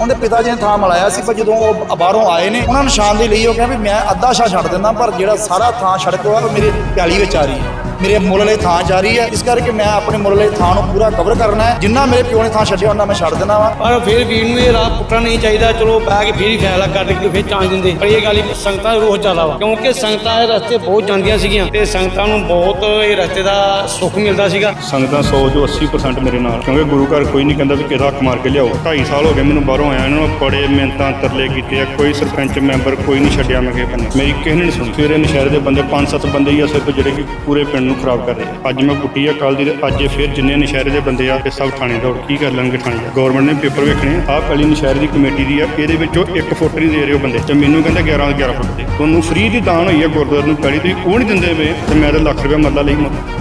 ਉਹਦੇ ਪਿਤਾ ਜੀ ਨੇ ਥਾਂ ਮਲਾਇਆ ਸੀ, ਪਰ ਜਦੋਂ ਉਹ ਬਾਹਰੋਂ ਆਏ ਨੇ, ਉਹਨਾਂ ਨਿਸ਼ਾਨਦੇਹੀ ਲਈ ਉਹ ਕਹਿੰਦੇ ਵੀ ਮੈਂ ਅੱਧਾ ਸ਼ਾ ਛੱਡ ਦਿੰਦਾ, ਪਰ ਜਿਹੜਾ ਸਾਰਾ ਥਾਂ ਸੜਕ ਉਹ ਮੇਰੀ ਪਿਆਲੀ ਵਿੱਚ ਆ ਰਹੀ ਹੈ। ਮੇਰੇ ਮੁੱਲ ਲਈ ਥਾਂ ਜਾ ਰਹੀ ਹੈ। ਇਸ ਕਰਕੇ ਮੈਂ ਆਪਣੇ ਮੁੱਲ ਲਈ ਥਾਂ ਨੂੰ ਪੂਰਾ ਕਵਰ ਕਰਨਾ ਹੈ। ਜਿੰਨਾ ਮੇਰੇ ਪਿਓ ਨੇ ਥਾਂ ਛੱਡਿਆ ਉਹਨਾਂ ਮੈਂ ਛੱਡ ਦੇਣਾ ਵਾ। ਪਰ ਫਿਰ ਵੀਰ ਨੂੰ ਇਹ ਰਾਹ ਪੁੱਟਣਾ ਨਹੀਂ ਚਾਹੀਦਾ। ਚਲੋ ਬਹਿ ਕੇ ਫਿਰ ਹੀ ਫੈਸਲਾ ਕਰਦੇ ਕਿ ਫਿਰ ਚਾਂਸ ਦਿੰਦੇ। ਪਰ ਇਹ ਗੱਲ ਹੀ ਸੰਗਤਾਂ ਰੋਹ ਜ਼ਿਆਦਾ ਵਾ। ਕਿਉਂਕਿ ਸੰਗਤਾਂ ਇਹ ਰਸਤੇ ਬਹੁਤ ਜਾਂਦੀਆਂ ਸੀਗੀਆਂ ਤੇ ਸੰਗਤਾਂ ਨੂੰ ਬਹੁਤ ਇਹ ਰਸਤੇ ਦਾ ਸੁੱਖ ਮਿਲਦਾ ਸੀਗਾ। ਸੰਗਤਾਂ 100 ਜੋ 80% ਮੇਰੇ ਨਾਲ। ਕਿਉਂਕਿ ਗੁਰੂ ਘਰ ਕੋਈ ਨਹੀਂ ਕਹਿੰਦਾ ਵੀ ਕਿਹਦਾ ਹੱਕ ਮਾਰ ਕੇ ਲਿਆਓ। 2.5 ਸਾਲ ਹੋ ਗਏ ਮੈਨੂੰ ਬਾਹਰੋਂ ਆਇਆ ਇਹਨਾਂ ਨੂੰ ਬੜੇ ਮਿਹਨਤਾਂ ਤਰਲੇ ਕੀਤੇ ਆ। ਕੋਈ ਸਰਪੰਚ ਮੈਂਬਰ ਕੋਈ ਨਹੀਂ ਛੱਡਿਆ ਮੈਂ ਕਿਸੇ ਬੰਨੇ ਮੇਰੀ ਕਿਸੇ ਨੇ ਨਹੀਂ ਸੁਣੀ। ਸਵੇਰੇ ਨਸ਼ਹਿਰੇ ਦੇ ਬੰਦੇ 5-7 ਬੰਦੇ ਹੀ ਆ ਸਿਰਫ ਜਿਹੜੇ ਕਿ ਪੂਰੇ ਪਿੰਡ ਨੂੰ ਖਰਾਬ ਕਰ ਰਹੇ। ਆ ਅੱਜ ਮੈਂ ਕੁੱਟੀ ਆ ਕੱਲ ਦੀ ਅੱਜ ਫਿਰ ਜਿੰਨੇ ਨਸ਼ਹਿਰੇ ਦੇ ਬੰਦੇ ਆ, ਇਹ ਸਭ ਥਾਣੇ ਦੌੜ ਕੀ ਕਰ ਲੈਣਗੇ ਥਾਣੇ ਗਵਰਨਮੈਂਟ ਨੇ ਪੇਪਰ ਵੇਖਣੇ ਆਹ ਪਹਿਲੀ ਨਸ਼ਹਿਰੇ ਦੀ ਕਮੇਟੀ ਦੀ ਆ, ਇਹਦੇ ਵਿੱਚੋਂ 1 ਫੁੱਟ ਨਹੀਂ ਦੇ ਰਹੇ ਉਹ ਬੰਦੇ। ਤੇ ਮੈਨੂੰ ਕਹਿੰਦੇ 11 11 ਫੁੱਟ ਦੇ। ਤੁਹਾਨੂੰ ਫ੍ਰੀ ਦੀ ਦਾਨ ਹੋਈ ਆ ਗੁਰਦੁਆਰੇ ਨੂੰ ਪਹਿਲੀ ਤੁਸੀਂ ਉਹ ਨਹੀਂ ਦਿੰਦੇ ਵੇ, ਤੇ ਮੈਂ ਤਾਂ ਲੱਖ ਰੁਪਏ ਮਰਲਾ ਲਈ ਮਤ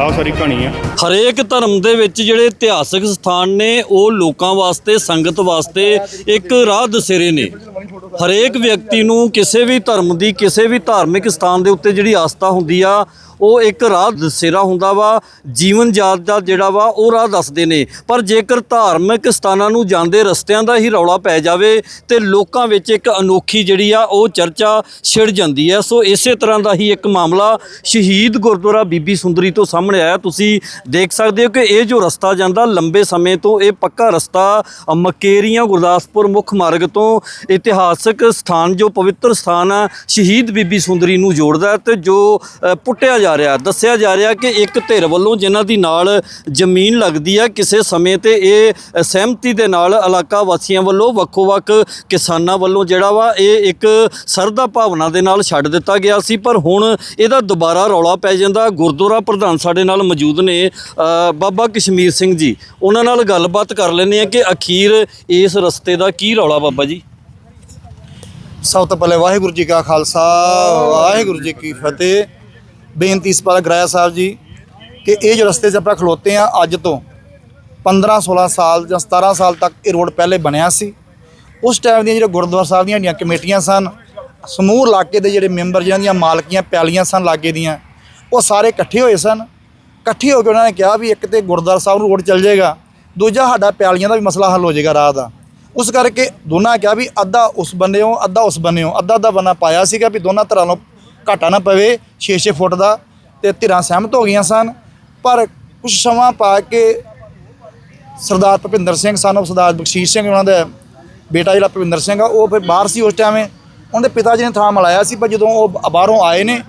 ਆਹ ਸਾਰੀ ਕਹਾਣੀ ਆ। ਹਰੇਕ ਧਰਮ ਦੇ ਵਿੱਚ ਜਿਹੜੇ ਇਤਿਹਾਸਕ ਸਥਾਨ ਨੇ, ਉਹ ਲੋਕਾਂ ਵਾਸਤੇ, ਸੰਗਤ ਵਾਸਤੇ ਇੱਕ ਰਾਹ ਦਸੇਰੇ ਨੇ। ਹਰੇਕ ਵਿਅਕਤੀ ਨੂੰ ਕਿਸੇ ਵੀ ਧਰਮ ਦੀ, ਕਿਸੇ ਵੀ ਧਾਰਮਿਕ ਸਥਾਨ ਦੇ ਉੱਤੇ ਜਿਹੜੀ ਆਸਥਾ ਹੁੰਦੀ ਆ ਉਹ ਇੱਕ ਰਾਹ ਦਸੇਰਾ ਹੁੰਦਾ ਵਾ, ਜੀਵਨ ਜਾਤ ਦਾ ਜਿਹੜਾ ਵਾ, ਉਹ ਰਾਹ ਦੱਸਦੇ ਨੇ। ਪਰ ਜੇਕਰ ਧਾਰਮਿਕ ਸਥਾਨਾਂ ਨੂੰ ਜਾਂਦੇ ਰਸਤਿਆਂ ਦਾ ਹੀ ਰੌਲਾ ਪੈ ਜਾਵੇ ਤੇ ਲੋਕਾਂ ਵਿੱਚ ਇੱਕ ਅਨੋਖੀ ਜਿਹੜੀ ਆ, ਉਹ ਚਰਚਾ ਛਿੜ ਜਾਂਦੀ ਹੈ। ਸੋ ਇਸੇ ਤਰ੍ਹਾਂ ਦਾ ਹੀ ਇੱਕ ਮਾਮਲਾ ਸ਼ਹੀਦ ਗੁਰਦੁਆਰਾ ਬੀਬੀ ਸੁੰਦਰੀ ਤੋਂ ਸਾਹਮਣੇ ਆਇਆ। ਤੁਸੀਂ ਦੇਖ ਸਕਦੇ ਹੋ ਕਿ ਇਹ ਜੋ ਰਸਤਾ ਜਾਂਦਾ, ਲੰਬੇ ਸਮੇਂ ਤੋਂ ਇਹ ਪੱਕਾ ਰਸਤਾ ਮਕੇਰੀਆਂ ਗੁਰਦਾਸਪੁਰ ਮੁੱਖ ਮਾਰਗ ਤੋਂ ਇਤਿਹਾਸਕ ਸਥਾਨ, ਜੋ ਪਵਿੱਤਰ ਸਥਾਨ ਆ, ਸ਼ਹੀਦ ਬੀਬੀ ਸੁੰਦਰੀ ਨੂੰ ਜੋੜਦਾ ਹੈ ਤੇ ਜੋ ਪੁੱਟਿਆ ਜਾ ਰਿਹਾ। ਦੱਸਿਆ ਜਾ ਰਿਹਾ ਕਿ ਇੱਕ ਧਿਰ ਵੱਲੋਂ ਜਿਨ੍ਹਾਂ ਦੀ ਨਾਲ ਜ਼ਮੀਨ ਲੱਗਦੀ ਹੈ, ਕਿਸੇ ਸਮੇਂ ਤੇ ਇਹ ਸਹਿਮਤੀ ਦੇ ਨਾਲ ਇਲਾਕਾ ਵਾਸੀਆਂ ਵੱਲੋਂ ਵੱਖੋ-ਵੱਖ ਕਿਸਾਨਾਂ ਵੱਲੋਂ ਜਿਹੜਾ ਵਾ, ਇਹ ਇੱਕ ਸਰਦਾ ਭਾਵਨਾ ਦੇ ਨਾਲ ਛੱਡ ਦਿੱਤਾ ਗਿਆ ਸੀ। ਪਰ ਹੁਣ ਇਹਦਾ ਦੁਬਾਰਾ ਰੌਲਾ ਪੈ ਜਾਂਦਾ। ਗੁਰਦੁਆਰਾ ਪ੍ਰਧਾਨ ਸਾਡੇ ਨਾਲ ਮੌਜੂਦ ਨੇ ਬਾਬਾ ਕਸ਼ਮੀਰ ਸਿੰਘ ਜੀ। ਉਹਨਾਂ ਨਾਲ ਗੱਲਬਾਤ ਕਰ ਲੈਂਦੇ ਆ ਕਿ ਅਖੀਰ ਇਸ ਰਸਤੇ ਦਾ ਕੀ ਰੌਲਾ ਬਾਬਾ ਜੀ? ਸਭ ਤੋਂ ਪਹਿਲੇ ਵਾਹਿਗੁਰੂ ਜੀ ਕਾ ਖਾਲਸਾ, ਵਾਹਿਗੁਰੂ ਜੀ ਕੀ ਫਤਿਹ। ਬੇਨਤੀ ਇਸ ਪਰ ਗ੍ਰਾਇਆ ਸਾਹਿਬ ਜੀ ਕਿ ਇਹ ਜੋ ਰਸਤੇ 'ਚ ਆਪਾਂ ਖਲੋਤੇ ਆ ਅੱਜ ਤੋਂ 15 16 ਸਾਲ ਜਾਂ 17 ਸਾਲ ਤੱਕ ਇਹ ਰੋਡ ਪਹਿਲੇ ਬਣਿਆ ਸੀ, ਉਸ ਟਾਈਮ ਦੀਆਂ ਜਿਹੜੇ ਗੁਰਦੁਆਰਾ ਸਾਹਿਬ ਦੀਆਂ ਜਿਹੜੀਆਂ ਕਮੇਟੀਆਂ ਸਨ, ਸਮੂਹ ਇਲਾਕੇ ਦੇ ਜਿਹੜੇ ਮੈਂਬਰ ਜਿਹਨਾਂ ਦੀਆਂ ਮਾਲਕੀਆਂ, ਪਿਆਲੀਆਂ ਸਨ ਲਾਗੇ ਦੀਆਂ, ਉਹ ਸਾਰੇ ਇਕੱਠੇ ਹੋਏ ਸਨ। ਇਕੱਠੇ ਹੋ ਕੇ ਉਹਨਾਂ ਨੇ ਕਿਹਾ ਵੀ ਇੱਕ ਤੇ ਗੁਰਦੁਆਰਾ ਸਾਹਿਬ ਨੂੰ ਰੋਡ ਚੱਲ ਜਾਏਗਾ, ਦੂਜਾ ਸਾਡਾ ਪਿਆਲੀਆਂ ਦਾ ਵੀ ਮਸਲਾ ਹੱਲ ਹੋ ਜਾਏਗਾ ਰਾਹ ਦਾ। ਉਸ ਕਰਕੇ ਦੋਨਾਂ ਕਿਹਾ ਵੀ ਅੱਧਾ ਉਸ ਬੰਨਿਓ, ਅੱਧਾ ਉਸ ਬੰਨਿਓ ਅੱਧਾ ਅੱਧਾ ਬੰਨਾ ਪਾਇਆ ਸੀਗਾ ਵੀ ਦੋਨਾਂ ਤਰ੍ਹਾਂ ਨੂੰ ਘਾਟਾ ਨਾ ਪਵੇ 6-6 ਫੁੱਟ ਦਾ ਤੇ ਧਿਰਾਂ ਸਹਿਮਤ ਹੋ ਗਈਆਂ ਸਨ। ਪਰ ਕੁਝ ਸਮਾਂ ਪਾ ਕੇ ਸਰਦਾਰ ਭੁਪਿੰਦਰ ਸਿੰਘ ਸਾਨੂੰ ਸਰਦਾਰ ਬਖਸ਼ੀਸ਼ ਸਿੰਘ ਉਹਨਾਂ ਦਾ ਬੇਟਾ ਜਿਹੜਾ ਭੁਪਿੰਦਰ ਸਿੰਘ ਆ, ਉਹ ਫਿਰ ਬਾਹਰ ਸੀ ਉਸ ਟਾਈਮ। ਉਹਦੇ ਪਿਤਾ ਜੀ ਨੇ ਥਾਂ ਮਲਾਇਆ ਸੀ, ਪਰ ਜਦੋਂ ਉਹ ਬਾਹਰੋਂ ਆਏ ਨੇ,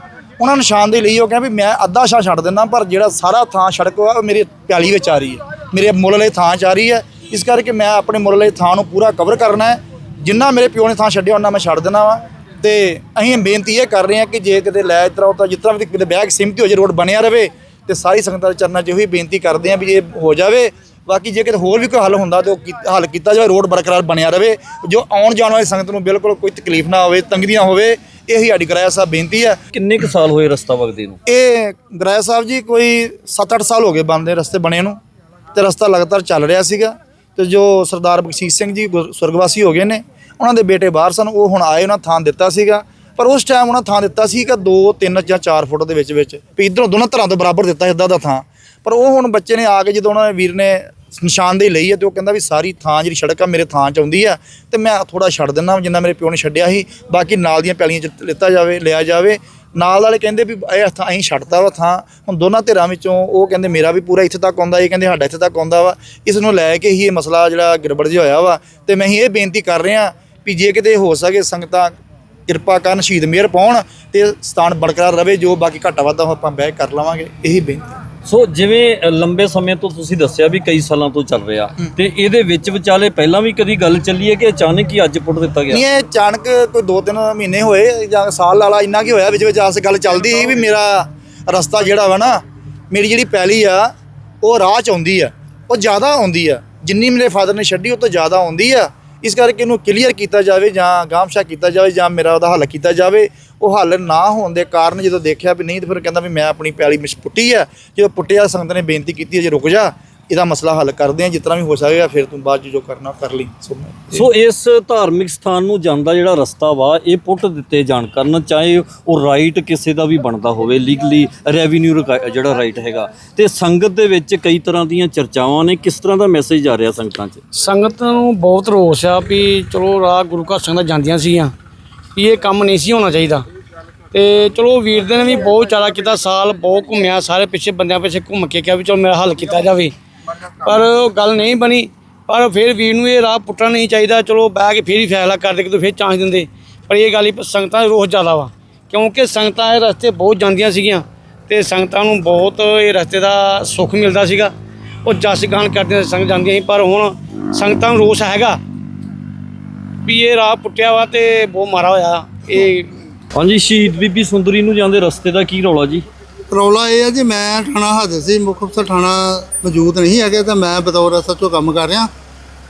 ਉਹਨਾਂ ਨਿਸ਼ਾਨ ਦੇ ਲਈ ਉਹ ਕਹਿੰਦੇ ਵੀ ਮੈਂ ਅੱਧਾ ਸ਼ਾ ਛੱਡ ਦਿੰਦਾ, ਪਰ ਜਿਹੜਾ ਸਾਰਾ ਥਾਂ ਸੜਕ ਆ, ਉਹ ਮੇਰੇ ਪਿਆਲੀ ਵਿੱਚ ਆ ਰਹੀ ਹੈ। ਮੇਰੇ ਮੁੱਲ ਲਈ ਥਾਂ 'ਚ ਆ ਰਹੀ ਹੈ। ਇਸ ਕਰਕੇ ਮੈਂ ਆਪਣੇ ਮੁੱਲ ਲਈ ਥਾਂ ਨੂੰ ਪੂਰਾ ਕਵਰ ਕਰਨਾ ਹੈ। ਜਿੰਨਾ ਮੇਰੇ ਪਿਓ ਨੇ ਥਾਂ ਛੱਡਿਆ, ਉਹਨਾਂ ਮੈਂ ਛੱਡ ਦੇਣਾ ਵਾ। ਤੇ ਅਸੀਂ ਬੇਨਤੀ ਇਹ ਕਰ ਰਹੇ ਹਾਂ ਕਿ ਜੇ ਕਿਤੇ ਲੈ ਇਤਰਾ ਤਾਂ ਜਿਸ ਤਰ੍ਹਾਂ ਵੀ ਕਿਤੇ ਬੈਗ ਸਿਮਤੀ ਹੋ ਜੇ ਰੋਡ ਬਣਿਆ ਰਵੇ ਤੇ ਸਾਰੀ ਸੰਗਤਾਂ ਦੇ ਚਰਨਾਂ 'ਚ ਇਹੋ ਹੀ ਬੇਨਤੀ ਕਰਦੇ ਹਾਂ ਵੀ ਇਹ ਹੋ ਜਾਵੇ। ਬਾਕੀ ਜੇ ਕਿਤੇ ਹੋਰ ਵੀ ਕੋਈ ਹੱਲ ਹੁੰਦਾ ਤੇ ਉਹ ਕੀ- ਹੱਲ ਕੀਤਾ ਜਾਵੇ ਰੋਡ ਬਰਕਰਾਰ ਬਣਿਆ ਰਵੇ। ਜੋ ਆਉਣ ਜਾਣ ਵਾਲੀ ਸੰਗਤ ਨੂੰ ਬਿਲਕੁਲ ਕੋਈ ਤਕਲੀਫ ਨਾ ਹੋਵੇ ਤੰਗੀ ਨਾ ਹੋਵੇ ਇਹੀ ਸਾਡੀ ਗਰਾਇਆ ਸਾਹਿਬ ਬੇਨਤੀ ਹੈ। ਕਿੰਨੇ ਕੁ ਸਾਲ ਹੋਏ ਰਸਤਾ ਵਗਦੇ ਨੂੰ? ਇਹ ਗਰਾਇਆ ਸਾਹਿਬ ਜੀ ਕੋਈ 7-8 ਸਾਲ ਹੋ ਗਏ ਬੰਦੇ ਰਸਤੇ ਬਣੇ ਨੂੰ ਤੇ ਰਸਤਾ ਲਗਾਤਾਰ ਚੱਲ ਰਿਹਾ ਸੀਗਾ। ਤੇ ਜੋ ਸਰਦਾਰ ਬਖਸ਼ੀਸ਼ ਸਿੰਘ ਜੀ ਗੁਰ- ਸੁਰਗਵਾਸੀ ਹੋ ਗਏ ਨੇ ਉਹਨਾਂ ਦੇ ਬੇਟੇ ਬਾਹਰ ਸਨ, ਉਹ ਹੁਣ ਆਏ, ਉਹਨਾਂ ਥਾਂ ਦਿੱਤਾ ਸੀਗਾ। ਪਰ ਉਸ ਟਾਈਮ ਉਹਨਾਂ ਥਾਂ ਦਿੱਤਾ ਸੀਗਾ ਕਿ 2 3 ਜਾਂ 4 ਫੁੱਟ ਦੇ ਵਿੱਚ ਵਿੱਚ ਵੀ ਇਧਰੋਂ ਦੋਨਾਂ ਤਰ੍ਹਾਂ ਤੋਂ ਬਰਾਬਰ ਦਿੱਤਾ ਇਦਾਂ ਦਾ ਥਾਂ। ਪਰ ਉਹ ਹੁਣ ਬੱਚੇ ਨੇ ਆ ਕੇ ਜਦੋਂ ਉਹਨਾਂ ਵੀਰ ਨੇ ਨਿਸ਼ਾਨਦੇਹੀ ਲਈ ਹੈ ਤੇ ਉਹ ਕਹਿੰਦਾ ਵੀ ਸਾਰੀ ਥਾਂ ਜਿਹੜੀ ਸੜਕ ਆ ਮੇਰੇ ਥਾਂ ਚ ਆਉਂਦੀ ਆ ਤੇ ਮੈਂ ਥੋੜਾ ਛੱਡ ਦਿੰਦਾ ਜਿੰਨਾ ਮੇਰੇ ਪਿਓ ਨੇ ਛੱਡਿਆ ਸੀ। ਬਾਕੀ ਨਾਲ ਦੀਆਂ ਪੈਲੀਆਂ ਚ ਲਿੱਤਾ ਜਾਵੇ, ਲਿਆ ਜਾਵੇ। ਨਾਲ ਵਾਲੇ ਕਹਿੰਦੇ ਵੀ ਇਹ ਥਾਂ ਅਸੀਂ ਛੱਡਦਾ ਵਾ ਥਾਂ। ਹੁਣ ਦੋਨਾਂ ਧਿਰਾਂ ਵਿੱਚੋਂ ਉਹ ਕਹਿੰਦੇ ਮੇਰਾ ਵੀ ਪੂਰਾ ਇੱਥੇ ਤੱਕ ਆਉਂਦਾ, ਇਹ ਕਹਿੰਦੇ ਸਾਡਾ ਇੱਥੇ ਤੱਕ ਆਉਂਦਾ ਵਾ। ਇਸ ਨੂੰ ਲੈ ਕੇ ਹੀ ਇਹ ਮਸਲਾ ਜਿਹੜਾ ਗੜਬੜ ਜਿਹਾ ਹੋਇਆ ਵਾ ਤੇ ਮੈਂ ਹੀ ਇਹ ਬੇਨਤੀ ਕਰ ਰਿਹਾ ਵੀ ਜੇ ਕਿਤੇ ਹੋ ਸਕੇ ਸੰਗਤਾਂ ਕਿਰਪਾ ਕਰਨ ਸ਼ਹੀਦ ਮਿਹਰ ਪਾਉਣ ਤੇ ਸਥਾਨ ਬਰਕਰਾਰ ਰਵੇ ਜੋ ਬਾਕੀ ਘਾਟਾ ਵਾਧਾ ਆਪਾਂ ਬਹਿ ਕਰ ਲਵਾਂਗੇ ਇਹੀ ਬੇਨਤੀ। ਸੋ ਜਿਵੇਂ ਲੰਬੇ ਸਮੇਂ ਤੋਂ ਤੁਸੀਂ ਦੱਸਿਆ ਵੀ ਕਈ ਸਾਲਾਂ ਤੋਂ ਚੱਲ ਰਿਹਾ ਤੇ ਇਹਦੇ ਵਿੱਚ ਵਿਚਾਲੇ ਪਹਿਲਾਂ ਵੀ ਕਦੀ ਗੱਲ ਚੱਲੀ ਹੈ ਕਿ ਅਚਾਨਕ ਹੀ ਅੱਜ ਪੁੱਟ ਦਿੱਤਾ ਨਹੀਂ ਗਿਆ ਇਹ ਅਚਾਨਕ ਕੋਈ 2-3 ਮਹੀਨੇ ਹੋਏ ਜਾਂ ਸਾਲ ਵਾਲਾ ਇੰਨਾ ਕੀ ਹੋਇਆ ਵਿੱਚ ਵਿੱਚ ਆਸ ਗੱਲ ਚੱਲਦੀ ਸੀ ਵੀ ਮੇਰਾ ਰਸਤਾ ਜਿਹੜਾ ਵਾ ਨਾ ਮੇਰੀ ਜਿਹੜੀ ਪੈਲੀ ਆ ਉਹ ਰਾਹ ਚ ਆਉਂਦੀ ਆ ਉਹ ਜ਼ਿਆਦਾ ਆਉਂਦੀ ਆ। ਜਿੰਨੀ ਮੇਰੇ ਫਾਦਰ ਨੇ ਛੱਡੀ ਉਹ ਤੋਂ ਜ਼ਿਆਦਾ ਆਉਂਦੀ ਆ। ਇਸ ਕਰਕੇ ਇਹਨੂੰ ਕਲੀਅਰ ਕੀਤਾ ਜਾਵੇ ਜਾਂ ਗਾਮਸ਼ਾ ਕੀਤਾ ਜਾਵੇ ਜਾਂ ਮੇਰਾ ਉਹਦਾ ਹੱਲ ਕੀਤਾ ਜਾਵੇ, ਉਹ ਹੱਲ ਨਾ ਹੋਣ ਦੇ ਕਾਰਨ ਜਦੋਂ ਦੇਖਿਆ ਵੀ ਨਹੀਂ, ਤੇ ਫਿਰ ਕਹਿੰਦਾ ਵੀ ਮੈਂ ਆਪਣੀ ਪਿਆਲੀ ਮਿਸ ਪੁੱਟੀ ਆ। ਜਦੋਂ ਪੁੱਟਿਆ ਸੰਗਤ ਨੇ ਬੇਨਤੀ ਕੀਤੀ ਜੇ ਰੁਕ ਜਾ। ਇਹਦਾ ਮਸਲਾ ਹੱਲ ਕਰਦੇ ਆ ਜਿਤਨਾ ਵੀ ਹੋ ਸਕੇਗਾ ਫਿਰ ਤੂੰ ਬਾਅਦ 'ਚ ਜੋ ਕਰਨਾ ਕਰ ਲਈ। ਸੋ ਮੈਂ- ਸੋ ਇਸ ਧਾਰਮਿਕ ਸਥਾਨ ਨੂੰ ਜਾਂਦਾ ਜਿਹੜਾ ਰਸਤਾ ਵਾ ਇਹ ਪੁੱਟ ਦਿੱਤੇ ਜਾਣ ਕਰਨ ਚਾਹੇ ਉਹ ਰਾਈਟ ਕਿਸੇ ਦਾ ਵੀ ਬਣਦਾ ਹੋਵੇ ਲੀਗਲੀ ਰੈਵਨਿਊ ਜਿਹੜਾ ਰਾਈਟ ਹੈਗਾ। ਤੇ ਸੰਗਤ ਦੇ ਵਿੱਚ ਕਈ ਤਰ੍ਹਾਂ ਦੀਆਂ ਚਰਚਾਵਾਂ ਨੇ ਕਿਸ ਤਰ੍ਹਾਂ ਦਾ ਮੈਸੇਜ ਆ ਰਿਹਾ ਸੰਗਤਾਂ 'ਚ? ਸੰਗਤ ਨੂੰ ਬਹੁਤ ਰੋਸ ਆ ਵੀ ਚਲੋ ਰਾਹ ਗੁਰੂ ਘਰ ਸੰਗਤਾਂ ਜਾਂਦੀਆਂ ਸੀਗੀਆਂ ਵੀ ਇਹ ਕੰਮ ਨਹੀਂ ਸੀ ਹੋਣਾ ਚਾਹੀਦਾ। ਤੇ ਚਲੋ ਵੀਰ ਦੇ ਨੇ ਵੀ ਬਹੁਤ ਜ਼ਿਆਦਾ ਕੀਤਾ ਸਾਲ ਬਹੁਤ ਘੁੰਮਿਆ ਸਾਰੇ ਪਿੱਛੇ ਬੰਦਿਆਂ ਪਿੱਛੇ ਘੁੰਮ ਕੇ ਕਿਹਾ ਵੀ ਚਲੋ ਮੇਰਾ ਹੱਲ ਕੀਤਾ ਜਾਵੇ। ਪਰ ਉਹ ਗੱਲ ਨਹੀਂ ਬਣੀ। ਪਰ ਫਿਰ ਵੀਰ ਨੂੰ ਇਹ ਰਾਹ ਪੁੱਟਣਾ ਨਹੀਂ ਚਾਹੀਦਾ। ਚਲੋ ਬਹਿ ਕੇ ਫਿਰ ਹੀ ਫੈਸਲਾ ਕਰਦੇ ਕਿ ਤੂੰ ਫਿਰ ਚਾਂਸ ਦਿੰਦੇ। ਪਰ ਇਹ ਗੱਲ ਹੀ ਸੰਗਤਾਂ ਦਾ ਰੋਸ ਜ਼ਿਆਦਾ ਵਾ। ਕਿਉਂਕਿ ਸੰਗਤਾਂ ਇਹ ਰਸਤੇ ਬਹੁਤ ਜਾਂਦੀਆਂ ਸੀਗੀਆਂ ਤੇ ਸੰਗਤਾਂ ਨੂੰ ਬਹੁਤ ਇਹ ਰਸਤੇ ਦਾ ਸੁੱਖ ਮਿਲਦਾ ਸੀਗਾ। ਉਹ ਜਸ ਗਾਨ ਕਰਦੀਆਂ ਸੀ, ਸੰਗ ਜਾਂਦੀਆਂ ਸੀ। ਪਰ ਹੁਣ ਸੰਗਤਾਂ ਨੂੰ ਰੋਸ ਹੈਗਾ ਵੀ ਇਹ ਰਾਹ ਪੁੱਟਿਆ ਵਾ ਤੇ ਬਹੁਤ ਮਾਰਾ ਹੋਇਆ। ਇਹ ਹਾਂਜੀ ਸ਼ਹੀਦ ਬੀਬੀ ਸੁੰਦਰੀ ਨੂੰ ਜਾਂਦੇ ਰਸਤੇ ਦਾ ਕੀ ਰੌਲਾ ਜੀ? ਰੌਲਾ ਇਹ ਹੈ ਜੀ, ਮੈਂ ਥਾਣਾ ਹਾਜ਼ਰ ਸੀ, ਮੁੱਖ ਅਫਸਰ ਥਾਣਾ ਮੌਜੂਦ ਨਹੀਂ ਹੈਗੇ, ਤਾਂ ਮੈਂ ਬਤੌਰ ਐਸਐਚਓ ਕੰਮ ਕਰ ਰਿਹਾ।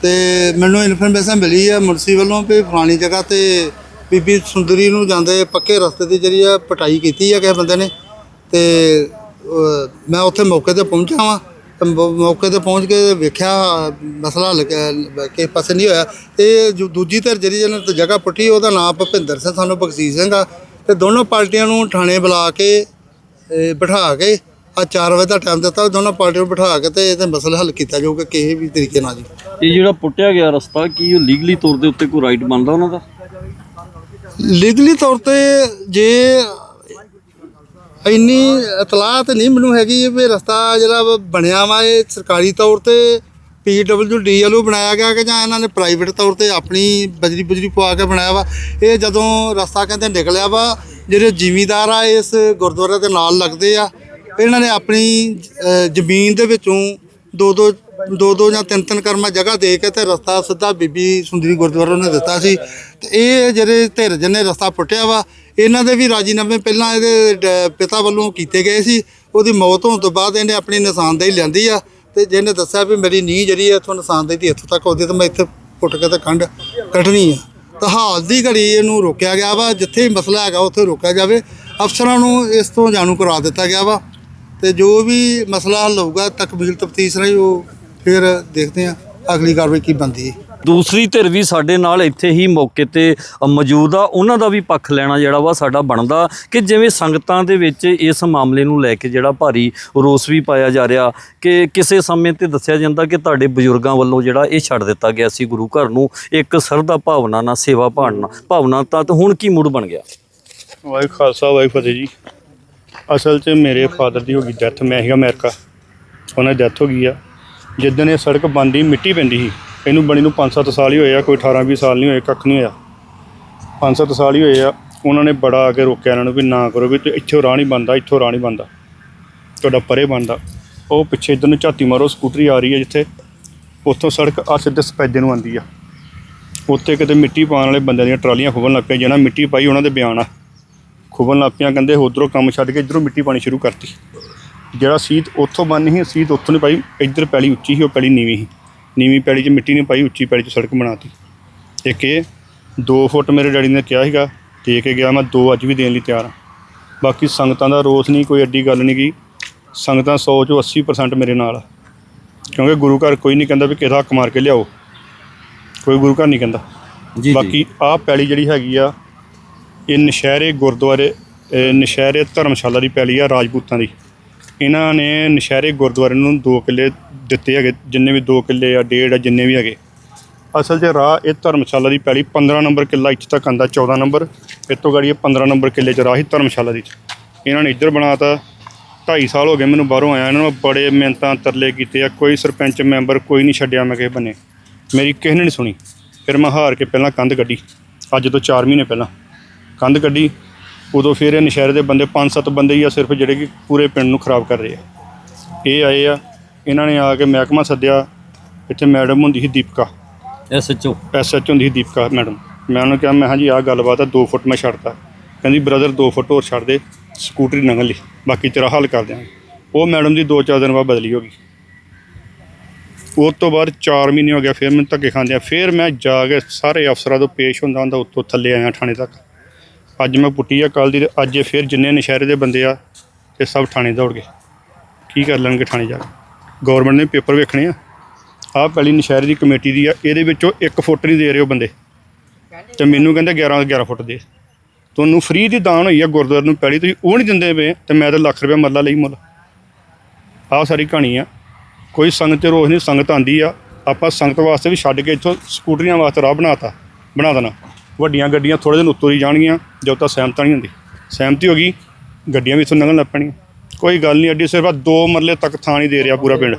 ਤੇ ਮੈਨੂੰ ਇਨਫੋਰਮੇਸ਼ਨ ਮਿਲੀ ਹੈ ਮੁਨਸੀ ਵੱਲੋਂ ਵੀ ਫਲਾਣੀ ਜਗ੍ਹਾ ਤੇ ਬੀਬੀ ਸੁੰਦਰੀ ਨੂੰ ਜਾਂਦੇ ਪੱਕੇ ਰਸਤੇ ਦੀ ਜਿਹੜੀ ਆ ਪਟਾਈ ਕੀਤੀ ਹੈ ਕਿਸੇ ਬੰਦੇ ਨੇ। ਤੇ ਮੈਂ ਉੱਥੇ ਮੌਕੇ ਤੇ ਪਹੁੰਚਿਆ ਵਾਂ ਮੌਕੇ ਤੇ ਪਹੁੰਚ ਕੇ ਵੇਖਿਆ, ਮਸਲਾ ਹੱਲ ਕ- ਕਿਸੇ ਪਾਸੇ ਨਹੀਂ ਹੋਇਆ। ਤੇ ਦੂਜੀ ਧਿਰ ਜਿਹੜੀ ਜਿਹਨਾਂ ਜਗ੍ਹਾ ਪੁੱਟੀ, ਉਹਦਾ ਨਾਮ ਭੁਪਿੰਦਰ ਸਿੰਘ, ਸਾਨੂੰ ਬਖਸ਼ੀਸ਼ ਸਿੰਘ ਆ। ਤੇ ਦੋਨੋਂ ਪਾਰਟੀਆਂ ਨੂੰ ਥਾਣੇ ਬੁਲਾ ਕੇ ਇਹ ਬਿਠਾ ਕੇ ਆ 4 ਵਜੇ ਦਾ ਟਾਈਮ ਦਿੱਤਾ ਦੋਨੋਂ ਪਾਰਟੀਆਂ ਨੂੰ ਬਿਠਾ ਕੇ ਤੇ ਇਹਦੇ ਮਸਲਾ ਹੱਲ ਕੀਤਾ ਜਾਊਗਾ ਕਿਸੇ ਵੀ ਤਰੀਕੇ ਨਾਲ ਜੀ। ਇਹ ਜਿਹੜਾ ਪੁੱਟਿਆ ਗਿਆ ਰਸਤਾ ਕੀ ਉਹ ਲੀਗਲੀ ਤੌਰ ਦੇ ਉੱਤੇ ਕੋਈ ਰਾਈਟ ਬਣਦਾ ਉਹਨਾਂ ਦਾ? ਲੀਗਲੀ ਤੌਰ ਤੇ ਜੇ ਇੰਨੀ ਇਤਲਾਹ ਤੇ ਨਹੀਂ ਮੈਨੂੰ ਹੈਗੀ ਵੀ ਰਸਤਾ ਜਿਹੜਾ ਬਣਿਆ ਵਾ ਇਹ ਸਰਕਾਰੀ ਤੌਰ ਤੇ ਪੀਡਬਲਯੂਡੀ ਵੱਲੋਂ ਬਣਾਇਆ ਗਿਆ ਕਿ ਜਾਂ ਇਹਨਾਂ ਨੇ ਪ੍ਰਾਈਵੇਟ ਤੌਰ ਤੇ ਆਪਣੀ ਬਜਰੀ ਬੁਜਰੀ ਪਵਾ ਕੇ ਬਣਾਇਆ ਵਾ। ਇਹ ਜਦੋਂ ਰਸਤਾ ਕਹਿੰਦੇ ਨਿਕਲਿਆ ਵਾ, ਜਿਹੜੇ ਜ਼ਿਮੀਂਦਾਰ ਆ ਇਸ ਗੁਰਦੁਆਰੇ ਦੇ ਨਾਲ ਲੱਗਦੇ ਆ, ਇਹਨਾਂ ਨੇ ਆਪਣੀ ਜ਼ਮੀਨ ਦੇ ਵਿੱਚੋਂ ਦੋ ਦੋ ਦੋ ਦੋ ਜਾਂ ਤਿੰਨ ਤਿੰਨ ਕਰਮਾ ਜਗ੍ਹਾ ਦੇ ਕੇ ਤੇ ਰਸਤਾ ਸਿੱਧਾ ਬੀਬੀ ਸੁੰਦਰੀ ਗੁਰਦੁਆਰਾ ਨੇ ਦਿੱਤਾ ਸੀ। ਤੇ ਇਹ ਜਿਹੜੇ ਧਿਰ ਜਿਹਨੇ ਰਸਤਾ ਪੁੱਟਿਆ ਵਾ, ਇਹਨਾਂ ਦੇ ਵੀ ਰਾਜੀਨਾਮੇ ਪਹਿਲਾਂ ਇਹਦੇ ਡ- ਪਿਤਾ ਵੱਲੋਂ ਕੀਤੇ ਗਏ ਸੀ। ਉਹਦੀ ਮੌਤ ਹੋਣ ਤੋਂ ਬਾਅਦ ਇਹਨੇ ਆਪਣੀ ਨਿਸ਼ਾਨਦੇਹੀ ਲੈਂਦੀ ਆ। ਤੇ ਜਿਹਨੇ ਦੱਸਿਆ ਵੀ ਮੇਰੀ ਨੀਂਹ ਜਿਹੜੀ ਹੈ ਇੱਥੋਂ ਨਿਸ਼ਾਨਦੇਹੀ ਦੀ ਇੱਥੋਂ ਤੱਕ ਆਉਂਦੀ ਤੇ ਮੈਂ ਇੱਥੇ ਪੁੱਟ ਕੇ ਤੇ ਖੰਡ ਕੱਢਣੀ ਆ। ਤਾਂ ਹਾਲ ਦੀ ਘੜੀ ਇਹਨੂੰ ਰੋਕਿਆ ਗਿਆ ਵਾ, ਜਿੱਥੇ ਵੀ ਮਸਲਾ ਹੈਗਾ ਉੱਥੇ ਰੋਕਿਆ ਜਾਵੇ। ਅਫਸਰਾਂ ਨੂੰ ਇਸ ਤੋਂ ਜਾਣੂ ਕਰਵਾ ਦਿੱਤਾ ਗਿਆ ਵਾ ਤੇ ਜੋ ਵੀ ਮਸਲਾ ਹੱਲ ਹੋਊਗਾ ਤਕਬੀਲ ਤਫਤੀਸ਼ ਰਹੀ ਉਹ ਫਿਰ ਦੇਖਦੇ ਆ ਅਗਲੀ ਕਾਰਵਾਈ ਕੀ ਬਣਦੀ ਹੈ। ਦੂਸਰੀ ਧਿਰ ਵੀ ਸਾਡੇ ਨਾਲ ਇੱਥੇ ਹੀ ਮੌਕੇ ਤੇ ਮੌਜੂਦ ਆ। ਉਹਨਾਂ ਦਾ ਵੀ ਪੱਖ ਲੈਣਾ ਜਿਹੜਾ ਵਾ ਸਾਡਾ ਬਣਦਾ ਕਿ ਜਿਵੇਂ ਸੰਗਤਾਂ ਦੇ ਵਿੱਚ ਇਸ ਮਾਮਲੇ ਨੂੰ ਲੈ ਕੇ ਜਿਹੜਾ ਭਾਰੀ ਰੋਸ ਵੀ ਪਾਇਆ ਜਾ ਰਿਹਾ, ਕਿ ਕਿਸੇ ਸਮੇਂ ਤੇ ਦੱਸਿਆ ਜਾਂਦਾ ਕਿ ਤੁਹਾਡੇ ਬਜ਼ੁਰਗਾਂ ਵੱਲੋਂ ਜਿਹੜਾ ਇਹ ਛੱਡ ਦਿੱਤਾ ਗਿਆ ਸੀ ਗੁਰੂ ਘਰ ਨੂੰ, ਇੱਕ ਸਰਦਾ ਭਾਵਨਾ ਨਾਲ ਸੇਵਾ ਭਾਵਨਾ ਭਾਵਨਾ ਤਾਂ ਹੁਣ ਕੀ ਮੂਡ ਬਣ ਗਿਆ? ਵਾਹਿ ਖਾਲਸਾ ਵਾਹਿ ਫਤਿਹ ਜੀ। ਅਸਲ 'ਚ ਮੇਰੇ ਫਾਦਰ ਦੀ ਹੋ ਗਈ ਡੈਥ, ਮੈਂ ਸੀਗਾ ਅਮਰੀਕਾ। ਉਹਨਾਂ ਦੀ ਡੈਥ ਹੋ ਗਈ ਆ। ਜਿੱਦਣ ਇਹ ਸੜਕ ਬੰਦੀ ਮਿੱਟੀ ਪੈਂਦੀ ਸੀ। ਇਹਨੂੰ ਬਣੀ ਨੂੰ 5-7 ਸਾਲ ਹੀ ਹੋਏ ਆ, ਕੋਈ 18-20 ਸਾਲ ਨਹੀਂ ਹੋਏ, ਕੱਖ ਨਹੀਂ ਹੋਇਆ। 5-7 ਸਾਲ ਹੀ ਹੋਏ ਆ, ਉਹਨਾਂ ਨੇ ਬੜਾ ਆ ਕੇ ਰੋਕਿਆ ਇਹਨਾਂ ਨੂੰ ਵੀ ਨਾ ਕਰੋ, ਵੀ ਤੇ ਇੱਥੋਂ ਰਾਹ ਨਹੀਂ ਬੰਦਾ ਇੱਥੋਂ ਰਾਹ ਨਹੀਂ ਬੰਦਾ ਤੁਹਾਡਾ ਪਰੇ ਬੰਦਾ ਉਹ ਪਿੱਛੇ ਇਧਰ ਨੂੰ ਝਾਤੀ ਮਾਰੋ, ਸਕੂਟਰੀ ਆ ਰਹੀ ਹੈ ਜਿੱਥੇ, ਉੱਥੋਂ ਸੜਕ ਆ ਸਿੱਧੇ ਸਪੈਦੇ ਨੂੰ ਆਂਦੀ ਆ। ਉੱਥੇ ਕਿਤੇ ਮਿੱਟੀ ਪਾਉਣ ਵਾਲੇ ਬੰਦਿਆਂ ਦੀਆਂ ਟਰਾਲੀਆਂ ਖੁੱਬਣ ਲੱਗ ਪਈਆਂ, ਜਿਹਨਾਂ ਮਿੱਟੀ ਪਾਈ ਉਹਨਾਂ ਦੇ ਬਿਆਨ ਆ। ਖੁੱਬਣ ਲੱਗ ਪਈਆਂ, ਕਹਿੰਦੇ ਉਧਰੋਂ ਕੰਮ ਛੱਡ ਕੇ ਇਧਰੋਂ ਮਿੱਟੀ ਪਾਣੀ ਸ਼ੁਰੂ ਕਰਤੀ। ਜਿਹੜਾ ਸੀਤ ਉੱਥੋਂ ਬੰਨ ਸੀ ਸੀਤ ਉੱਥੋਂ ਨਹੀਂ ਪਾਈ, ਇੱਧਰ ਪੈਲੀ ਉੱਚੀ ਸੀ, ਉਹ ਪੈਲੀ ਨੀਵੀਂ ਸੀ। ਨੀਵੀਂ ਪੈਲੀ 'ਚ ਮਿੱਟੀ ਨਹੀਂ ਪਾਈ ਉੱਚੀ ਪੈਲੀ 'ਚ ਸੜਕ ਬਣਾਤੀ। ਇੱਕ ਇਹ 2 ਫੁੱਟ ਮੇਰੇ ਡੈਡੀ ਨੇ ਕਿਹਾ ਸੀਗਾ ਦੇ ਕੇ ਗਿਆ ਮੈਂ 2 ਅੱਜ ਵੀ ਦੇਣ ਲਈ ਤਿਆਰ ਹਾਂ। ਬਾਕੀ ਸੰਗਤਾਂ ਦਾ ਰੋਸ ਨਹੀਂ ਕੋਈ ਐਡੀ ਗੱਲ ਨਹੀਂ ਗੀ ਸੰਗਤਾਂ 100 ਚੋਂ 80% ਮੇਰੇ ਨਾਲ ਕਿਉਂਕਿ ਗੁਰੂ ਘਰ ਕੋਈ ਨਹੀਂ ਕਹਿੰਦਾ ਵੀ ਕਿਹਦਾ ਹੱਕ ਮਾਰ ਕੇ ਲਿਆਓ। ਕੋਈ ਗੁਰੂ ਘਰ ਨਹੀਂ ਕਹਿੰਦਾ। ਜੀ ਬਾਕੀ ਆਹ ਪੈਲੀ ਜਿਹੜੀ ਹੈਗੀ ਆ ਇਹ ਨਸ਼ਹਿਰੇ ਗੁਰਦੁਆਰੇ ਨਸ਼ਹਿਰੇ ਧਰਮਸ਼ਾਲਾ ਦੀ ਪੈਲੀ ਆ ਰਾਜਪੂਤਾਂ ਦੀ। ਇਹਨਾਂ ਨੇ ਨਸ਼ਹਿਰੇ ਗੁਰਦੁਆਰੇ ਨੂੰ ਦੋ ਕਿੱਲੇ ਦਿੱਤੇ ਹੈਗੇ, ਜਿੰਨੇ ਵੀ ਦੋ ਕਿੱਲੇ ਆ, ਡੇਢ ਆ, ਜਿੰਨੇ ਵੀ ਹੈਗੇ। ਅਸਲ 'ਚ ਰਾਹ ਇਹ ਧਰਮਸ਼ਾਲਾ ਦੀ ਪਹਿਲੀ 15 ਨੰਬਰ ਕਿੱਲਾ ਇੱਥੇ ਤੱਕ ਆਂਦਾ 14 ਨੰਬਰ। ਇਹ ਤੋਂ ਗਾੜੀ ਇਹ 15 ਨੰਬਰ ਕਿੱਲੇ 'ਚ ਰਾਹ ਹੀ ਧਰਮਸ਼ਾਲਾ ਦੀ ਇਹਨਾਂ ਨੇ ਇੱਧਰ ਬਣਾਤਾ 2.5 ਸਾਲ ਹੋ ਗਏ ਮੈਨੂੰ ਬਾਹਰੋਂ ਆਇਆ, ਇਹਨਾਂ ਨੂੰ ਬੜੇ ਮਿਹਨਤਾਂ ਤਰਲੇ ਕੀਤੇ ਆ, ਕੋਈ ਸਰਪੰਚ ਮੈਂਬਰ ਕੋਈ ਨਹੀਂ ਛੱਡਿਆ ਮੈਂ ਕਿਸੇ ਬੰਨੇ। ਮੇਰੀ ਕਿਸੇ ਨੇ ਨਹੀਂ ਸੁਣੀ। ਫਿਰ ਮੈਂ ਹਾਰ ਕੇ ਪਹਿਲਾਂ ਕੰਧ ਕੱਢੀ, ਅੱਜ ਤੋਂ 4 ਮਹੀਨੇ ਪਹਿਲਾਂ। ਕੰਧ ਕੱਢੀ ਉਦੋਂ ਫਿਰ ਇਹ ਨਸ਼ਹਿਰੇ ਦੇ ਬੰਦੇ 5-7 ਬੰਦੇ ਹੀ ਆ ਸਿਰਫ ਜਿਹੜੇ ਕਿ ਪੂਰੇ ਪਿੰਡ ਨੂੰ ਖਰਾਬ ਕਰ ਰਹੇ ਆ। ਇਹ ਆਏ ਆ ਇਹਨਾਂ ਨੇ ਆ ਕੇ ਮਹਿਕਮਾ ਸੱਦਿਆ ਇੱਥੇ ਮੈਡਮ ਹੁੰਦੀ ਸੀ ਦੀਪਕਾ। ਐਸਐਚਓ ਐਸਐਚ ਹੁੰਦੀ ਸੀ ਦੀਪਕਾ ਮੈਡਮ। ਮੈਂ ਉਹਨੂੰ ਕਿਹਾ ਮੈਂ ਹਾਂ ਜੀ ਆਹ ਗੱਲਬਾਤ ਆ 2 ਫੁੱਟ ਮੈਂ ਛੱਡਤਾ। ਕਹਿੰਦੀ ਬ੍ਰਦਰ 2 ਫੁੱਟ ਹੋਰ ਛੱਡ ਦੇ ਸਕੂਟਰੀ ਲੰਘ ਲਈ ਬਾਕੀ ਤੇਰਾ ਹੱਲ ਕਰ ਦਿਆਂਗੇ। ਉਹ ਮੈਡਮ ਦੀ 2-4 ਦਿਨ ਬਾਅਦ ਬਦਲੀ ਹੋ ਗਈ। ਉਸ ਤੋਂ ਬਾਅਦ 4 ਮਹੀਨੇ ਹੋ ਗਿਆ ਫਿਰ ਮੈਨੂੰ ਧੱਕੇ ਖਾਂਦੇ ਆ ਫਿਰ ਮੈਂ ਜਾ ਕੇ ਸਾਰੇ ਅਫਸਰਾਂ ਤੋਂ ਪੇਸ਼ ਹੁੰਦਾ ਹੁੰਦਾ ਉੱਤੋਂ ਥੱਲੇ ਆਇਆ ਥਾਣੇ ਤੱਕ। ਅੱਜ ਮੈਂ ਪੁੱਟੀ ਆ ਕੱਲ ਦੀ ਤੇ ਅੱਜ ਇਹ ਫਿਰ ਜਿੰਨੇ ਨਸ਼ਹਿਰੇ ਦੇ ਬੰਦੇ ਆ ਇਹ ਸਭ ਥਾਣੇ ਦੌੜ ਗਏ। ਕੀ ਕਰ ਲੈਣਗੇ ਥਾਣੇ ਜਾ ਕੇ? ਗਵਰਨਮੈਂਟ ਨੇ ਪੇਪਰ ਵੇਖਣੇ ਆ। ਆਹ ਪਹਿਲੀ ਨਸ਼ਹਿਰ ਦੀ ਕਮੇਟੀ ਦੀ ਆ, ਇਹਦੇ ਵਿੱਚੋਂ 1 ਫੁੱਟ ਨਹੀਂ ਦੇ ਰਹੇ ਉਹ ਬੰਦੇ। ਤੇ ਮੈਨੂੰ ਕਹਿੰਦੇ 11 11 ਫੁੱਟ ਦੇ। ਤੁਹਾਨੂੰ ਫ੍ਰੀ ਦੀ ਦਾਨ ਹੋਈ ਆ ਗੁਰਦੁਆਰੇ ਨੂੰ, ਪਹਿਲੀ ਤੁਸੀਂ ਉਹ ਨਹੀਂ ਦਿੰਦੇ ਪਏ, ਤੇ ਮੈਂ ਤਾਂ ਲੱਖ ਰੁਪਏ ਮੱਲਾ ਲਈ ਮੁੱਲ। ਆਹ ਸਾਰੀ ਕਹਾਣੀ ਆ। ਕੋਈ ਸੰਗਤ ਤੇ ਰੋਸ ਨਹੀਂ, ਸੰਗਤ ਆਂਦੀ ਆ। ਆਪਾਂ ਸੰਗਤ ਵਾਸਤੇ ਵੀ ਛੱਡ ਕੇ ਇੱਥੋਂ ਸਕੂਟਰੀਆਂ ਵਾਸਤੇ ਰਾਹ ਬਣਾਤਾ, ਬਣਾ ਦੇਣਾ। ਵੱਡੀਆਂ ਗੱਡੀਆਂ ਥੋੜੇ ਦਿਨ ਉੱਤੋਂ ਹੀ ਜਾਣਗੀਆਂ ਜਦੋਂ ਤੱਕ ਸਹਿਮਤਾ ਨਹੀਂ ਹੁੰਦੀ। ਸਹਿਮਤੀ ਹੋ ਗਈ ਗੱਡੀਆਂ ਵੀ ਇੱਥੋਂ ਲੰਘਣ ਲੱਗ ਪੈਣੀਆਂ ਕੋਈ ਗੱਲ ਨਹੀਂ ਅੱਡੀ ਸਿਰਫ ਦੋ ਮਰਲੇ ਤੱਕ ਥਾਂ ਨਹੀਂ ਦੇ ਰਿਹਾ ਪੂਰਾ ਪਿੰਡ।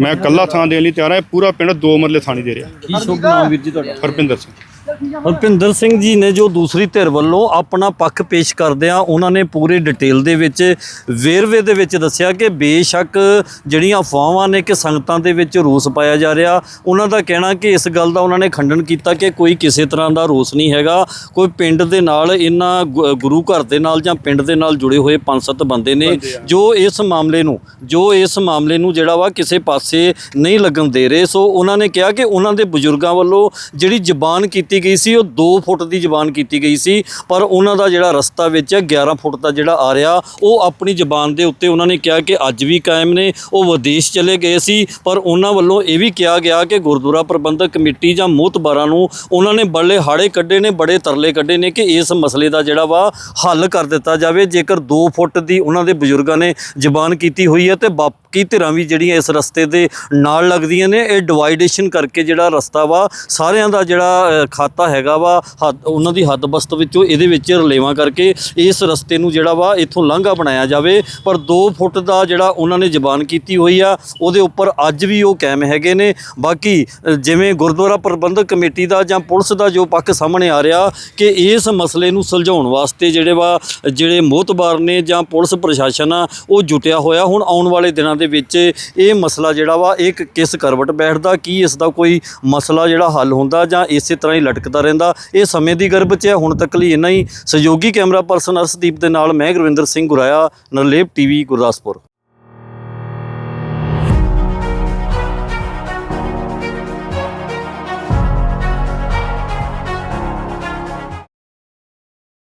ਮੈਂ ਇਕੱਲਾ ਥਾਂ ਦੇਣ ਲਈ ਤਿਆਰ ਹਾਂ ਇਹ ਪੂਰਾ ਪਿੰਡ ਦੋ ਮਰਲੇ ਥਾਂ ਨਹੀਂ ਦੇ ਰਿਹਾ। ਕੀ ਸ਼ੁਭ ਨਾਮ ਵੀਰ ਜੀ ਤੁਹਾਡਾ? ਹਰਪਿੰਦਰ ਸਿੰਘ। ਹਰਪਿੰਦਰ ਸਿੰਘ ਜੀ ਨੇ ਜੋ ਦੂਸਰੀ ਧਿਰ ਵੱਲੋਂ ਆਪਣਾ ਪੱਖ ਪੇਸ਼ ਕਰਦਿਆਂ ਉਹਨਾਂ ਨੇ ਪੂਰੇ ਡਿਟੇਲ ਦੇ ਵਿੱਚ ਵੇਰਵੇ ਦੇ ਵਿੱਚ ਦੱਸਿਆ ਕਿ ਬੇਸ਼ੱਕ ਜਿਹੜੀਆਂ ਅਫਵਾਹਾਂ ਨੇ ਕਿ ਸੰਗਤਾਂ ਦੇ ਵਿੱਚ ਰੋਸ ਪਾਇਆ ਜਾ ਰਿਹਾ ਉਹਨਾਂ ਦਾ ਕਹਿਣਾ ਕਿ ਇਸ ਗੱਲ ਦਾ ਉਹਨਾਂ ਨੇ ਖੰਡਨ ਕੀਤਾ ਕਿ ਕੋਈ ਕਿਸੇ ਤਰ੍ਹਾਂ ਦਾ ਰੋਸ ਨਹੀਂ ਹੈਗਾ। ਕੋਈ ਪਿੰਡ ਦੇ ਨਾਲ ਇਹਨਾਂ ਗੁਰੂ ਘਰ ਦੇ ਨਾਲ ਜਾਂ ਪਿੰਡ ਦੇ ਨਾਲ ਜੁੜੇ ਹੋਏ ਪੰਜ ਸੱਤ ਬੰਦੇ ਨੇ ਜੋ ਇਸ ਮਾਮਲੇ ਨੂੰ ਜੋ ਇਸ ਮਾਮਲੇ ਨੂੰ ਜਿਹੜਾ ਵਾ ਕਿਸੇ ਪਾਸੇ ਨਹੀਂ ਲੱਗਣ ਦੇ ਰਹੇ। ਸੋ ਉਹਨਾਂ ਨੇ ਕਿਹਾ ਕਿ ਉਹਨਾਂ ਦੇ ਬਜ਼ੁਰਗਾਂ ਵੱਲੋਂ ਜਿਹੜੀ ਜ਼ਬਾਨ ਕੀਤੀ ਗਈ ਸੀ, ਉਹ 2 ਫੁੱਟ ਦੀ ਜ਼ਬਾਨ ਕੀਤੀ ਗਈ ਸੀ, ਪਰ ਉਹਨਾਂ ਦਾ ਜਿਹੜਾ ਰਸਤਾ ਵਿੱਚ ਹੈ 11 ਫੁੱਟ ਦਾ ਜਿਹੜਾ ਆ ਰਿਹਾ, ਉਹ ਆਪਣੀ ਜ਼ਬਾਨ ਦੇ ਉੱਤੇ ਉਹਨਾਂ ਨੇ ਕਿਹਾ ਕਿ ਅੱਜ ਵੀ ਕਾਇਮ ਨੇ, ਉਹ ਵਿਦੇਸ਼ ਚਲੇ ਗਏ ਸੀ, ਪਰ ਉਹਨਾਂ ਵੱਲੋਂ ਇਹ ਵੀ ਕਿਹਾ ਗਿਆ ਕਿ ਗੁਰਦੁਆਰਾ ਪ੍ਰਬੰਧਕ ਕਮੇਟੀ ਜਾਂ ਮੋਹਤਬਾਰਾਂ ਨੂੰ ਉਹਨਾਂ ਨੇ ਬੜੇ ਹਾੜੇ ਕੱਢੇ ਨੇ, ਬੜੇ ਤਰਲੇ ਕੱਢੇ ਨੇ ਕਿ ਇਸ ਮਸਲੇ ਦਾ ਜਿਹੜਾ ਵਾ ਹੱਲ ਕਰ ਦਿੱਤਾ ਜਾਵੇ, ਜੇਕਰ 2 ਫੁੱਟ ਦੀ ਉਹਨਾਂ ਦੇ ਬਜ਼ੁਰਗਾਂ ਨੇ ਜ਼ਬਾਨ ਕੀਤੀ ਹੋਈ ਹੈ ਤੇ ਬਾਕੀ ਧਿਰਾਂ ਵੀ ਜਿਹੜੀਆਂ ਇਸ ਰਸਤੇ ਦੇ ਨਾਲ ਲੱਗਦੀਆਂ ਨੇ, ਇਹ ਡਿਵਾਈਡੇਸ਼ਨ ਕਰਕੇ ਜਿਹੜਾ ਰਸਤਾ ਵਾ, ਸਾਰਿਆਂ ਦਾ ਜਿਹੜਾ ਖਾਤਾ ਹੈਗਾ ਵਾ, ਹੱਦ, ਉਹਨਾਂ ਦੀ ਹੱਦ ਬਸਤ ਵਿੱਚੋਂ ਇਹਦੇ ਵਿੱਚ ਰਲੇਵਾਂ ਕਰਕੇ ਇਸ ਰਸਤੇ ਨੂੰ ਜਿਹੜਾ ਵਾ, ਇੱਥੋਂ ਲਾਂਘਾ ਬਣਾਇਆ ਜਾਵੇ। ਪਰ 2 ਫੁੱਟ ਦਾ ਜਿਹੜਾ ਉਹਨਾਂ ਨੇ ਜ਼ਬਾਨ ਕੀਤੀ ਹੋਈ ਆ, ਉਹਦੇ ਉੱਪਰ ਅੱਜ ਵੀ ਉਹ ਕਾਇਮ ਹੈਗੇ ਨੇ। ਬਾਕੀ ਜਿਵੇਂ ਗੁਰਦੁਆਰਾ ਪ੍ਰਬੰਧਕ ਕਮੇਟੀ ਦਾ ਜਾਂ ਪੁਲਿਸ ਦਾ ਜੋ ਪੱਖ ਸਾਹਮਣੇ ਆ ਰਿਹਾ ਕਿ ਇਸ ਮਸਲੇ ਨੂੰ ਸੁਲਝਾਉਣ ਵਾਸਤੇ ਜਿਹੜੇ ਵਾ, ਜਿਹੜੇ ਮੋਹਤਬਾਰ ਨੇ ਜਾਂ ਪੁਲਿਸ ਪ੍ਰਸ਼ਾਸਨ ਆ, ਉਹ ਜੁਟਿਆ ਹੋਇਆ। ਹੁਣ ਆਉਣ ਵਾਲੇ ਦਿਨਾਂ ਦੇ ਵਿੱਚ ਇਹ ਮਸਲਾ ਜਿਹੜਾ ਵਾ, ਇਹ ਕਿਸ ਕਰਵਟ ਬੈਠਦਾ, ਕੀ ਇਸ ਦਾ ਕੋਈ ਮਸਲਾ ਜਿਹੜਾ ਹੱਲ ਹੁੰਦਾ ਜਾਂ ਇਸੇ ਤਰ੍ਹਾਂ ਹੀ ਲਟਕਦਾ ਰਹਿੰਦਾ, ਇਹ ਸਮੇਂ ਦੀ ਗਰਭ 'ਚ ਹੈ, ਹੁਣ ਤੱਕ ਲਈ ਇੰਨਾ ਹੀ। ਸਹਿਯੋਗੀ ਕੈਮਰਾ ਪਰਸਨ ਅਰਸ਼ਦੀਪ ਦੇ ਨਾਲ ਮੈਂ ਗੁਰਵਿੰਦਰ ਸਿੰਘ ਗੁਰਾਇਆ, ਨਰਲੇਪ ਟੀਵੀ, ਗੁਰਦਾਸਪੁਰ।